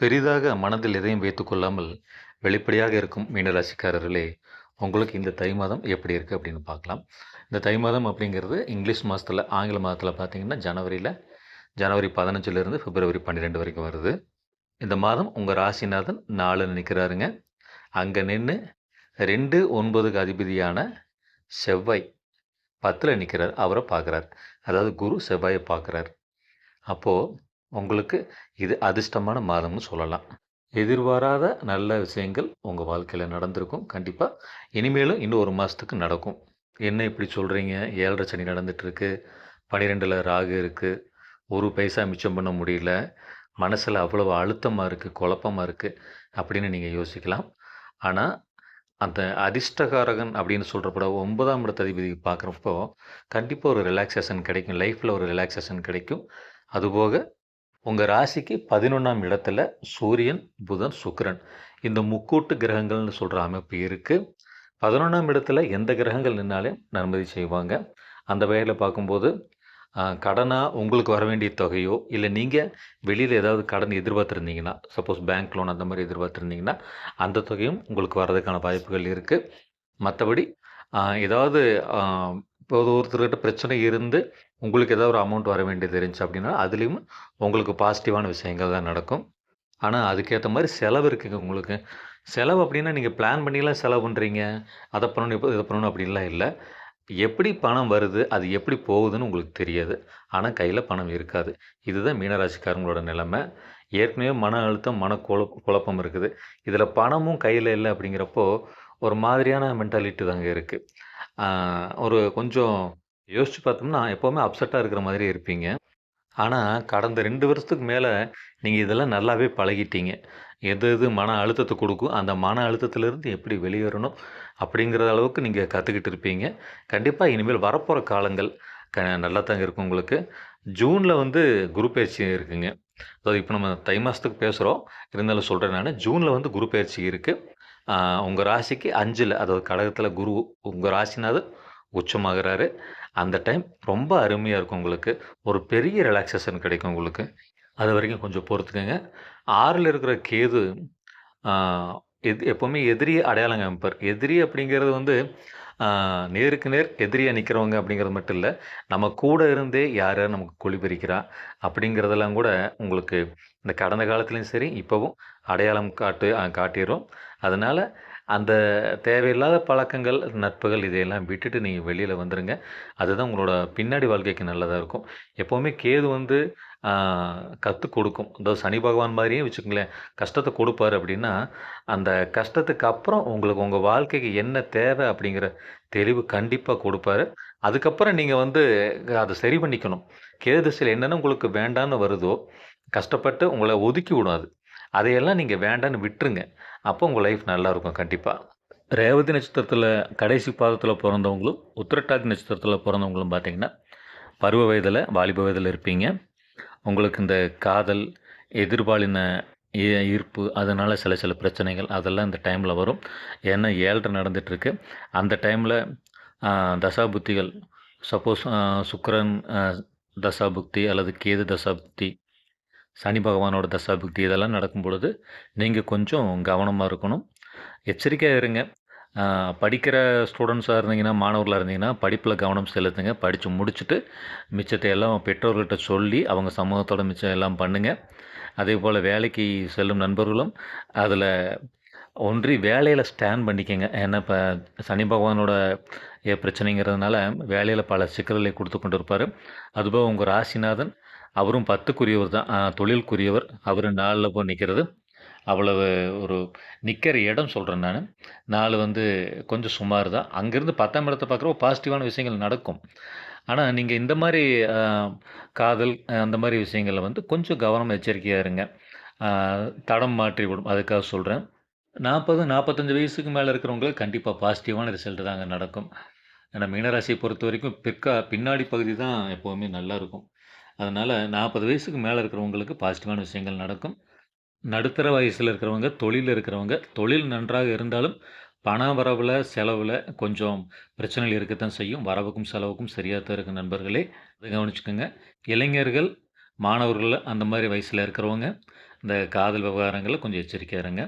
பெரிதாக மனதில் எதையும் வைத்துக்கொள்ளாமல் வெளிப்படையாக இருக்கும் மீனராசிக்காரர்களே உங்களுக்கு இந்த தை மாதம் எப்படி இருக்குது அப்படின்னு பார்க்கலாம். இந்த தை மாதம் அப்படிங்கிறது இங்கிலீஷ் மாதத்தில் ஆங்கில மாதத்தில் பார்த்தீங்கன்னா ஜனவரியில் ஜனவரி பதினஞ்சுலேருந்து பிப்ரவரி பன்னிரெண்டு வரைக்கும் வருது. இந்த மாதம் உங்கள் ராசிநாதன் நாலு நிற்கிறாருங்க அங்கே நின்று ரெண்டு ஒன்பதுக்கு அதிபதியான செவ்வாய் பத்தில் நிற்கிறார் அவரை பார்க்குறார். அதாவது குரு செவ்வாயை பார்க்குறார். அப்போது உங்களுக்கு இது அதிர்ஷ்டமான மாதம்னு சொல்லலாம். எதிர்பாராத நல்ல விஷயங்கள் உங்கள் வாழ்க்கையில் நடந்திருக்கும். கண்டிப்பாக இனிமேலும் இன்னும் ஒரு மாதத்துக்கு நடக்கும். என்ன இப்படி சொல்கிறீங்க ஏழரை சனி நடந்துகிட்ருக்கு பன்னிரெண்டில் ராகு இருக்குது ஒரு பைசா மிச்சம் பண்ண முடியல. மனசில் அவ்வளவு அழுத்தமாக இருக்குது குழப்பமாக இருக்குது அப்படின்னு நீங்கள் யோசிக்கலாம். ஆனால் அந்த அதிர்ஷ்டகாரகன் அப்படின்னு சொல்கிறப்பட ஒன்பதாம் இடத்த அதிபதி பார்க்குறப்போ கண்டிப்பாக ஒரு ரிலாக்ஸேஷன் கிடைக்கும். லைஃப்பில் ஒரு ரிலாக்ஸேஷன் கிடைக்கும். அதுபோக உங்கள் ராசிக்கு பதினொன்றாம் இடத்துல சூரியன் புதன் சுக்கரன். இந்த முக்கூட்டு கிரகங்கள்னு சொல்கிற அமைப்பு இருக்குது பதினொன்றாம் இடத்துல எந்த கிரகங்கள் நின்னாலே நன்மதி செய்வாங்க. அந்த வகையில் பார்க்கும்போது கடனாக உங்களுக்கு வர வேண்டிய தொகையோ இல்லை நீங்கள் வெளியில் ஏதாவது கடன் எதிர்பார்த்துருந்தீங்கன்னா சப்போஸ் பேங்க் லோன் அந்த மாதிரி எதிர்பார்த்துருந்தீங்கன்னா அந்த தொகையும் உங்களுக்கு வர்றதுக்கான வாய்ப்புகள் இருக்குது மற்றபடி ஏதாவது இப்போ ஒருத்தர்கிட்ட பிரச்சனை இருந்து உங்களுக்கு ஏதாவது ஒரு அமௌண்ட் வர வேண்டியது இருந்துச்சு அப்படின்னா அதுலேயும் உங்களுக்கு பாசிட்டிவான விஷயங்கள் தான் நடக்கும். ஆனால் அதுக்கேற்ற மாதிரி செலவு இருக்குங்க உங்களுக்கு. செலவு அப்படின்னா நீங்கள் பிளான் பண்ணிலாம் செலவு பண்ணுறீங்க அதை பண்ணணும் இப்போ இதை பண்ணணும் அப்படின்லாம் இல்லை. எப்படி பணம் வருது அது எப்படி போகுதுன்னு உங்களுக்கு தெரியாது. ஆனால் கையில் பணம் இருக்காது. இதுதான் மீனராசிக்காரங்களோட நிலைமை. ஏற்கனவே மன அழுத்தம் மன குழப்பம் இருக்குது. இதில் பணமும் கையில் இல்லை அப்படிங்கிறப்போ ஒரு மாதிரியான மென்டாலிட்டி தாங்க இருக்குது ஒரு கொஞ்சம் யோசித்து பார்த்தோம்னா எப்போவுமே அப்செட்டாக இருக்கிற மாதிரி இருப்பீங்க. ஆனால் கடந்த ரெண்டு வருஷத்துக்கு மேலே நீங்கள் இதெல்லாம் நல்லாவே பழகிட்டீங்க. எது எது மன அழுத்தத்தை கொடுக்கும் அந்த மன அழுத்தத்திலேருந்து எப்படி வெளியேறணும் அப்படிங்கிற அளவுக்கு நீங்கள் கற்றுக்கிட்டு இருப்பீங்க. கண்டிப்பாக இனிமேல் வரப்போகிற காலங்கள் க நல்லா தாங்க இருக்கும் உங்களுக்கு. ஜூனில் வந்து குரு பயிற்சி இருக்குங்க. அதாவது இப்போ நம்ம தை மாதத்துக்கு பேசுகிறோம் இருந்தாலும் சொல்கிறேன் நான். ஜூனில் வந்து குரு பயிற்சி இருக்குது உங்கள் ராசிக்கு அஞ்சில் அதாவது கடகத்தில் குரு உங்கள் ராசினாவது உச்சமாகிறாரு. அந்த டைம் ரொம்ப அருமையாக இருக்கும் உங்களுக்கு. ஒரு பெரிய ரிலாக்ஸேஷன் கிடைக்கும் உங்களுக்கு. அது வரைக்கும் கொஞ்சம் பொறுத்துக்கங்க. ஆறில் இருக்கிற கேது எது எப்போவுமே எதிரி அடையாளம் காமிப்பார் எதிரி அப்படிங்கிறது வந்து நேருக்கு நேர் எதிரியாக நிற்கிறவங்க அப்படிங்கிறது மட்டும் இல்லை நம்ம கூட இருந்தே யார் யார் நமக்கு குழி பிரிக்கிறா அப்படிங்கிறதெல்லாம் கூட உங்களுக்கு இந்த கடந்த காலத்துலேயும் சரி இப்போவும் அடையாளம் காட்டு காட்டிடும் அதனால் அந்த தேவையில்லாத பழக்கங்கள் நட்புகள் இதையெல்லாம் விட்டுட்டு நீங்கள் வெளியில் வந்துடுங்க அதுதான் உங்களோட பின்னாடி வாழ்க்கைக்கு நல்லதாக இருக்கும். எப்போவுமே கேது வந்து கற்றுக் கொடுக்கும். அதாவது சனி பகவான் மாதிரியே வச்சுக்கங்களேன். கஷ்டத்தை கொடுப்பாரு அப்படின்னா அந்த கஷ்டத்துக்கு அப்புறம் உங்களுக்கு உங்கள் வாழ்க்கைக்கு என்ன தேவை அப்படிங்கிற தெளிவு கண்டிப்பாக கொடுப்பாரு. அதுக்கப்புறம் நீங்கள் வந்து அதை சரி பண்ணிக்கணும். கேது திசையில் என்னென்ன உங்களுக்கு வேண்டான்னு வருதோ கஷ்டப்பட்டு உங்களை ஒதுக்கி விடும் அது. அதையெல்லாம் நீங்கள் வேண்டான்னு விட்டுருங்க. அப்போ உங்கள் லைஃப் நல்லாயிருக்கும் கண்டிப்பாக ரேவதி நட்சத்திரத்தில் கடைசி பாதத்தில் பிறந்தவங்களும் உத்திரட்டாதி நட்சத்திரத்தில் பிறந்தவங்களும் பார்த்தீங்கன்னா பருவ வயதில் வாலிப வயதில் இருப்பீங்க. உங்களுக்கு இந்த காதல் எதிர்பாலின ஈர்ப்பு அதனால் சில சில பிரச்சனைகள் அதெல்லாம் இந்த டைமில் வரும். ஏன்னா ஏழ்ரை நடந்துகிட்ருக்கு அந்த டைமில் தசாபுத்திகள் சப்போஸ் சுக்கரன் தசாபுக்தி அல்லது கேது தசாபுக்தி சனி பகவானோட தசாபக்தி இதெல்லாம் நடக்கும் பொழுது நீங்கள் கொஞ்சம் கவனமாக இருக்கணும். எச்சரிக்கையாக இருங்க. படிக்கிற ஸ்டூடெண்ட்ஸாக இருந்தீங்கன்னா மாணவர்களாக இருந்தீங்கன்னா படிப்பில் கவனம் செலுத்துங்க. படித்து முடிச்சுட்டு மிச்சத்தை எல்லாம் பெற்றோர்கள்ட்ட சொல்லி அவங்க சமூகத்தோட மிச்சம் எல்லாம் பண்ணுங்கள் அதே போல் வேலைக்கு செல்லும் நண்பர்களும் அதில் ஒன்றி வேலையில் ஸ்டாண்ட் பண்ணிக்கங்க. ஏன்னா இப்போ சனி பகவானோட பிரச்சனைங்கிறதுனால வேலையில் பல சிக்கல்களை கொடுத்து கொண்டு இருப்பார் அதுபோல் உங்கள் ராசிநாதன் அவரும் பத்துக்குரியவர் தான். தொழிலுக்குரியவர் அவர் நாளில் போய் நிற்கிறது அவ்வளவு ஒரு நிற்கிற இடம் சொல்கிறேன் நான். நாலு வந்து கொஞ்சம் சுமார் தான். அங்கேருந்து பத்தாம் இடத்தை பார்க்குறப்போ பாசிட்டிவான விஷயங்கள் நடக்கும். ஆனால் நீங்கள் இந்த மாதிரி காதல் அந்த மாதிரி விஷயங்களில் வந்து கொஞ்சம் கவனம் எச்சரிக்கையாக இருங்க. தடம் மாற்றி விடும் அதுக்காக சொல்கிறேன் நாற்பது நாற்பத்தஞ்சு வயசுக்கு மேலே இருக்கிறவங்களுக்கு கண்டிப்பாக பாசிட்டிவான ரிசல்ட் அங்கே நடக்கும். ஏன்னா மீனராசியை பொறுத்த வரைக்கும் பிற்கா பின்னாடி பகுதி தான் எப்போவுமே நல்லாயிருக்கும் அதனால் நாற்பது வயசுக்கு மேலே இருக்கிறவங்களுக்கு பாசிட்டிவான விஷயங்கள் நடக்கும் நடுத்தர வயசில் இருக்கிறவங்க தொழிலில் இருக்கிறவங்க தொழில் நன்றாக இருந்தாலும் பண வரவில் செலவில் கொஞ்சம் பிரச்சனைகள் இருக்கத்தான் செய்யும் வரவுக்கும் செலவுக்கும் சரியாக தான் இருக்குது நண்பர்களே அதை கவனிச்சுக்கோங்க இளைஞர்கள் மாணவர்கள் அந்த மாதிரி வயசில் இருக்கிறவங்க இந்த காதல் விவகாரங்களை கொஞ்சம் எச்சரிக்கையா இருங்க.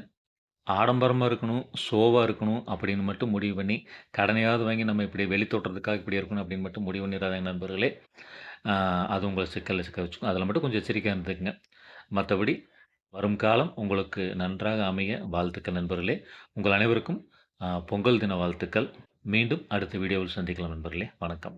ஆடம்பரமாக இருக்கணும், சோவாக இருக்கணும் அப்படின்னு மட்டும் முடிவு பண்ணி, கடனையாவது வாங்கி நம்ம இப்படி வெளித்தோட்டுறதுக்காக இப்படி இருக்கணும் அப்படின்னு மட்டும் முடிவு பண்ணிறாதீங்க நண்பர்களே. அது உங்களை சிக்கலில் சிக்க வச்சுக்கும். அதில் மட்டும் கொஞ்சம் எச்சரிக்கையாக இருந்துக்குங்க மற்றபடி வரும் காலம் உங்களுக்கு நன்றாக அமைய வாழ்த்துக்கள் நண்பர்களே. உங்கள் அனைவருக்கும் பொங்கல் தின வாழ்த்துக்கள். மீண்டும் அடுத்த வீடியோவில் சந்திக்கலாம் நண்பர்களே. வணக்கம்.